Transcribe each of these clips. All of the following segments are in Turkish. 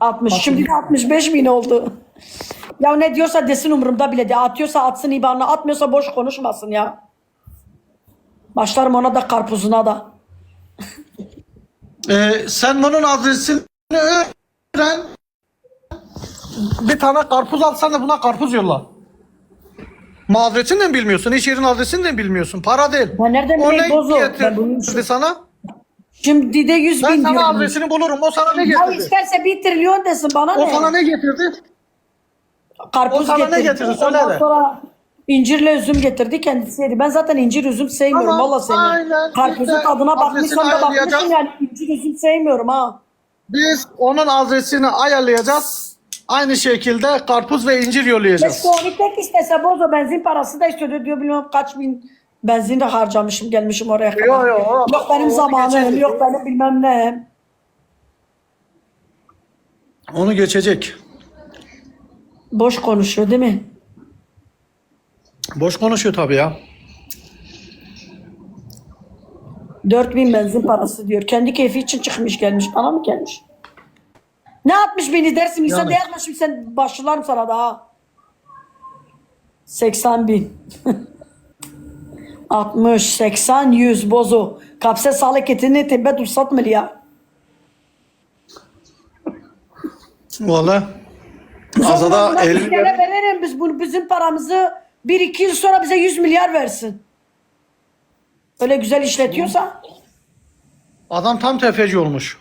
60. Şimdi de 65 bin oldu. Ya ne diyorsa desin umurumda bile de. Atıyorsa atsın ibanına. Atmıyorsa boş konuşmasın ya. Başlarım ona da karpuzuna da. Ee, sen bunun adresini öğren. Bir tane karpuz alsana buna karpuz yolla. Ma adresini de mi bilmiyorsun? İş yerin adresini de mi bilmiyorsun? Para değil. Ben nereden bileyim ne bozo? Ben bunu- sana? Şimdi de 100 Ben bin sana diyorum. adresini bulurum. O sana ne Ya getirdi? isterse bir trilyon desin bana O ne? sana ne getirdi? Karpuz o sana ne getirdi? Söyle Ondan de. sonra incirle üzüm getirdi kendisi yedi. Ben zaten incir üzüm sevmiyorum Tamam, valla seni. aynen. Karpuzun İşte tadına bakmışsam adresini da bakmışım ayarlayacağız. yani incir üzüm sevmiyorum ha. Biz onun adresini ayarlayacağız. Aynı şekilde karpuz ve incir yollayacağız. Keşke onu tek istese bozo benzin parası da istiyordu diyor bilmem kaç bin benzin de harcamışım gelmişim oraya kadar. Yo, yo, o- Yok benim onu zamanım geçecek. yok benim bilmem ne. Onu geçecek. Boş konuşuyor değil mi? Boş konuşuyor tabii ya. 4000 benzin parası diyor. Kendi keyfi için çıkmış gelmiş. Bana mı gelmiş? Ne 60 bini dersin? Sen Yani. de yazma şimdi sen başlarım sana daha. 80 bin. 60, 80, 100 bozu. Kapse sağlık etini tebet ursat milyar. Valla. Buna Azada 50 50 kere verelim biz bunu bizim paramızı 1-2 yıl sonra bize 100 milyar versin. Öyle güzel işletiyorsa. Adam tam tefeci olmuş.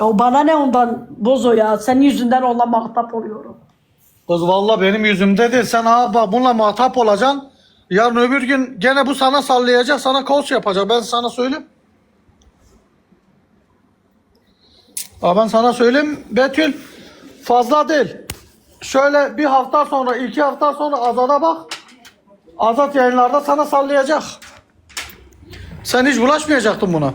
Ya bana ne ondan bozo ya. Senin yüzünden onunla muhatap oluyorum. Kız valla benim yüzümde değil. Sen ha bak bununla muhatap olacaksın. Yarın öbür gün gene bu sana sallayacak. Sana koç yapacak. Ben sana söyleyeyim. Ha ben sana söyleyeyim. Betül fazla değil. Şöyle bir hafta sonra, iki hafta sonra Azat'a bak. Azat yayınlarda sana sallayacak. Sen hiç bulaşmayacaktın buna.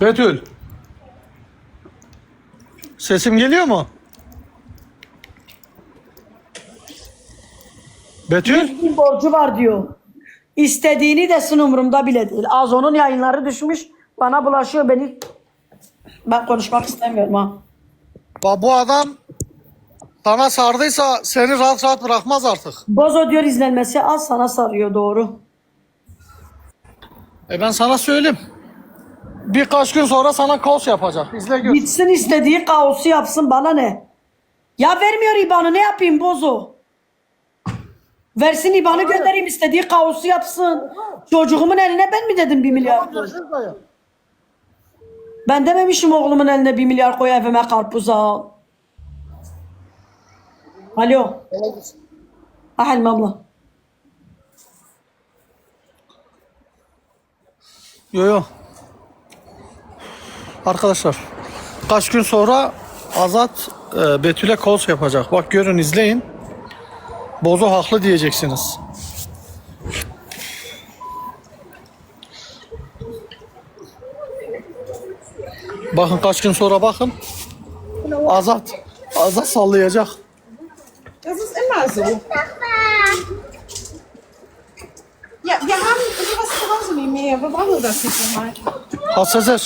Betül. Sesim geliyor mu? Betül? Bir borcu var diyor. İstediğini desin umurumda bile değil. Az onun yayınları düşmüş. Bana bulaşıyor beni. Ben konuşmak istemiyorum ha. Bak bu adam sana sardıysa seni rahat rahat bırakmaz artık. Bozo diyor izlenmesi az sana sarıyor doğru. E ben sana söyleyeyim. Birkaç gün sonra sana kos yapacak. İzle gör. Gitsin istediği kaosu yapsın bana ne? Ya vermiyor IBAN'ı ne yapayım Bozo? Versin IBAN'ı göndereyim istediği kaosu yapsın. Çocuğumun eline ben mi dedim bir milyar koy? Ben dememişim oğlumun eline bir milyar koy evime karpuz al. Alo. Ha Halim abla. Yo yo. Arkadaşlar kaç gün sonra Azat e, Betül'e kos yapacak. Bak görün izleyin. Bozo haklı diyeceksiniz. Bakın kaç gün sonra bakın. Azat Azat sallayacak. Das ist immer so. Ja, wir haben sowas zu Hause wie mir. Wir brauchen das nicht nochmal. Ha Sezer.